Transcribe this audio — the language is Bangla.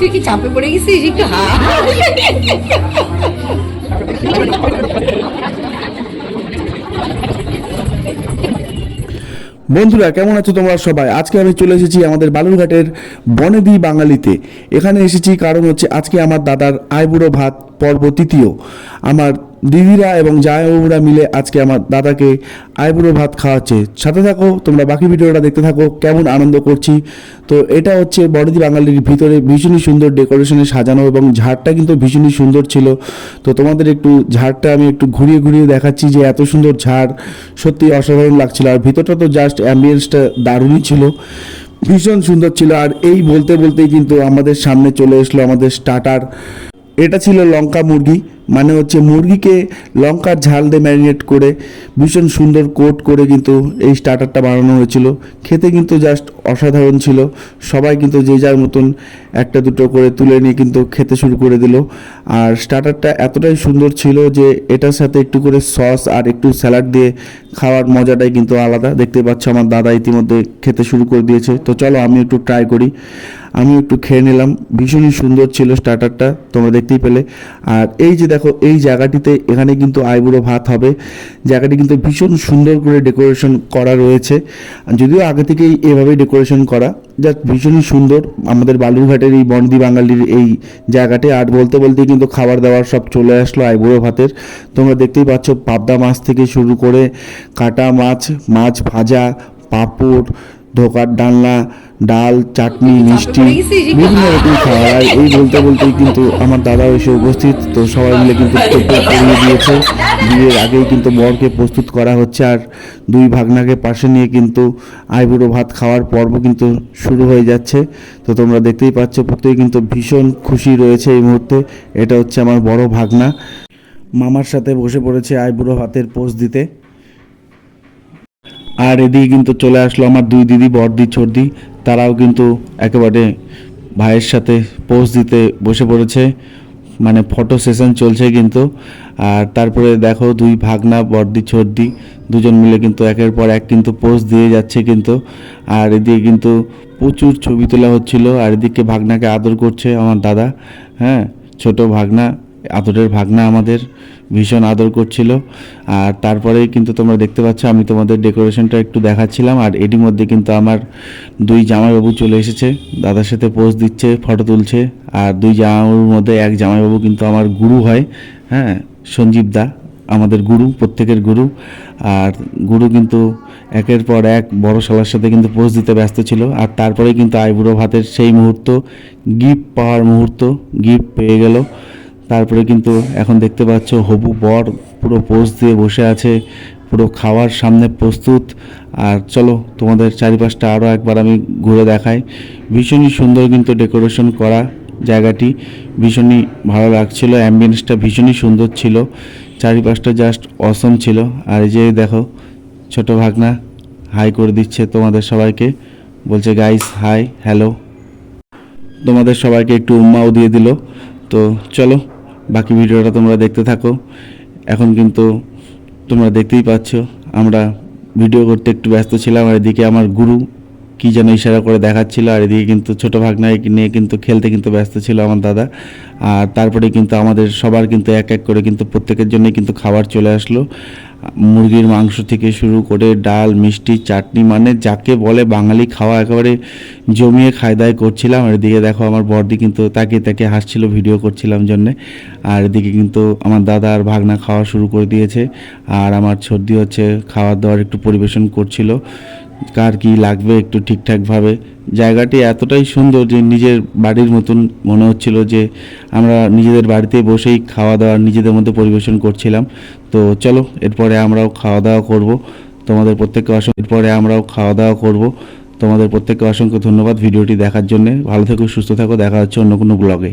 তুই কি চাপে পড়ে গেছিস? একটু বন্ধুরা, কেমন আছো তোমরা সবাই? আজকে আমি চলে এসেছি আমাদের বালুরঘাটের বনেদি বাঙালিতে। এখানে এসেছি কারণ হচ্ছে আজকে আমার দাদার আইবুড়ো ভাত পর্ব তৃতীয়। আমার দিদিরা এবং জায়বাবুরা মিলে আজকে আমার দাদাকে আইবুড়ো ভাত খাওয়াচ্ছে। সাথে থাকো, তোমরা বাকি ভিডিওটা দেখতে থাকো, কেমন আনন্দ করছি। তো এটা হচ্ছে বড়দি বাঙালির ভিতরে ভীষণই সুন্দর ডেকোরেশনে সাজানো এবং ঝাড়টা কিন্তু ভীষণই সুন্দর ছিল। তো তোমাদের একটু ঝাড়টা আমি একটু ঘুরিয়ে ঘুরিয়ে দেখাচ্ছি যে এত সুন্দর ঝাড় সত্যি অসাধারণ লাগছিল। আর ভিতরটা তো জাস্ট অ্যাম্বিয়েন্সটা দারুণই ছিল। ভীষণ সুন্দর ছিল। আর এই বলতে বলতেই কিন্তু আমাদের সামনে চলে এসলো আমাদের স্টার্টার এটা ছিল লঙ্কা মুরগি। মানে হচ্ছে মুরগিকে লঙ্কার ঝাল দিয়ে ম্যারিনেট করে ভীষণ সুন্দর কোট করে কিন্তু এই স্টার্টারটা বানানো হয়েছিল। খেতে কিন্তু জাস্ট অসাধারণ ছিল। সবাই কিন্তু যে যার মতন একটা দুটো করে তুলে নিয়ে কিন্তু খেতে শুরু করে দিল। আর স্টার্টারটা এতটাই সুন্দর ছিল যে এটার সাথে একটু করে সস আর একটু স্যালাড দিয়ে খাওয়ার মজাটাই কিন্তু আলাদা। দেখতে পাচ্ছ আমার দাদা ইতিমধ্যে খেতে শুরু করে দিয়েছে। তো চলো আমি একটু ট্রাই করি। আমি একটু খেয়ে নিলাম। ভীষণই সুন্দর ছিল স্টার্টারটা তোমরা দেখতেই পেলে। আর এই যে দেখো, এই জায়গাটিতে এখানে কিন্তু আইবুড়ো ভাত হবে। জায়গাটি কিন্তু ভীষণ সুন্দর করে ডেকোরেশন করা রয়েছে। যদিও আগে থেকেই এভাবে ডেকোরেশন করা জাস্ট ভীষণই সুন্দর। আমাদের বালুরঘাটের এই বন্দি বাঙালির এই জায়গাটি, আর বলতে বলতেই কিন্তু খাবার দাবার সব চলে আসলো আইবুড়ো ভাতের। তোমরা দেখতেই পাচ্ছ, পাবদা মাছ থেকে শুরু করে কাটা মাছ মাছ ভাজা, পাঁপড়, ধোকার ডালনা ডাল, চাটনি, মিষ্টি, বিভিন্ন রকম খাওয়া আর এই বলতে বলতেই কিন্তু আমার দাদাও এসে উপস্থিত, তো সবাই মিলে কিন্তু করিয়ে দিয়েছে। বিয়ের আগেই কিন্তু বরকে প্রস্তুত করা হচ্ছে, আর দুই ভাগনাকে পাশে নিয়ে কিন্তু আইবুড়ো ভাত খাওয়ার পর্ব কিন্তু শুরু হয়ে যাচ্ছে। তো তোমরা দেখতেই পাচ্ছ প্রত্যেকে কিন্তু ভীষণ খুশি রয়েছে এই মুহূর্তে। এটা হচ্ছে আমার বড় ভাগনা। মামার সাথে বসে পড়েছে আইবুড়ো ভাতের পোস্ট দিতে। আর এদিকে কিন্তু চলে আসলো আমার দুই দিদি বড়দি ছর্দি তারাও কিন্তু একেবারে ভাইয়ের সাথে পোজ দিতে বসে পড়েছে। মানে ফটো সেশন চলছে কিন্তু। আর তারপরে দেখো দুই ভাগনা, বর্দি, ছর্দি, দুজন মিলে কিন্তু একের পর এক কিন্তু পোজ দিয়ে যাচ্ছে কিন্তু। আর এদিকে কিন্তু প্রচুর ছবি তোলা হচ্ছিল। আর এদিকে ভাগনাকে আদর করছে আমার দাদা হ্যাঁ? ছোট ভাগনা। আদরের ভাগনা আমাদের ভীষণ আদর করছিল। আর তারপরেই কিন্তু তোমরা দেখতে পাচ্ছ, আমি তোমাদের ডেকোরেশনটা একটু দেখাচ্ছিলাম, আর এটির মধ্যে কিন্তু আমার দুই জামাইবাবু চলে এসেছে। দাদার সাথে পোজ দিচ্ছে ফটো তুলছে, আর দুই জামাইবাবুর মধ্যে এক জামাইবাবু কিন্তু আমার গুরু হয় হ্যাঁ সঞ্জীব দা, আমাদের গুরু, প্রত্যেকের গুরু। আর গুরু কিন্তু একের পর এক বড় শালার সাথে কিন্তু পোজ দিতে ব্যস্ত ছিল। আর তারপরে কিন্তু আইবুড়ো ভাতের সেই মুহূর্ত গিফট পাওয়ার মুহূর্ত গিফট পেয়ে গেল। তারপরে কিন্তু এখন দেখতে পাচ্ছ হবু বর পুরো পোজ দিয়ে বসে আছে, পুরো খাওয়ার সামনে প্রস্তুত। আর চলো তোমাদের চারিপাশটা আরও একবার আমি ঘুরে দেখাই। ভীষণই সুন্দর কিন্তু ডেকোরেশন করা জায়গাটি। ভীষণই ভালো লাগছিল অ্যাম্বিয়েন্সটা ভীষণই সুন্দর ছিল। চারিপাশটা জাস্ট অসম ছিল। আর এই যে দেখো, ছোট ভাগনা হাই করে দিচ্ছে তোমাদের সবাইকে। বলছে গাইস হাই হ্যালো তোমাদের সবাইকে একটু উম্মাও দিয়ে দিল। তো চলো বাকি ভিডিওটা তোমরা দেখতে থাকো। এখন কিন্তু তোমরা দেখতেই পাচ্ছ, আমরা ভিডিও করতে একটু ব্যস্ত ছিলাম আর এদিকে আমার গুরু কি যেন ইশারা করে দেখাচ্ছিল, আর এদিকে কিন্তু ছোটো ভাগনাকে নিয়ে কিন্তু খেলতে কিন্তু ব্যস্ত ছিল আমার দাদা। আর তারপরে কিন্তু আমাদের সবার কিন্তু এক এক করে কিন্তু প্রত্যেকের জন্যই কিন্তু খাবার চলে আসলো। মুরগির মাংস থেকে শুরু করে ডাল, মিষ্টি, চাটনি মানে যাকে বলে বাঙালি খাওয়া একেবারে জমিয়ে খায় দায় করছিলাম। আর এদিকে দেখো আমার বর্দি কিন্তু তাকে তাকে হাসছিল, ভিডিও করছিলাম জন্যে। আর এদিকে কিন্তু আমার দাদা আর ভাগনা খাওয়া শুরু করে দিয়েছে। আর আমার সর্দি হচ্ছে খাওয়ার দাওয়ার একটু পরিবেশন করছিল। কার কি লাগবে একটু ঠিকঠাকভাবে। জায়গাটি এতটাই সুন্দর যে নিজের বাড়ির মতন মনে হচ্ছিল যে আমরা নিজেদের বাড়িতে বসেই খাওয়া দাওয়া নিজেদের মধ্যে পরিবেশন করছিলাম। তো চলো, এরপরে আমরাও খাওয়া দাওয়া করব। তোমাদের প্রত্যেককে অসংখ্য এরপরে আমরাও খাওয়া দাওয়া করব। তোমাদের প্রত্যেককে অসংখ্য ধন্যবাদ ভিডিওটি দেখার জন্য। ভালো থেকো, সুস্থ থাকো, দেখা হচ্ছে অন্য কোনো ব্লগে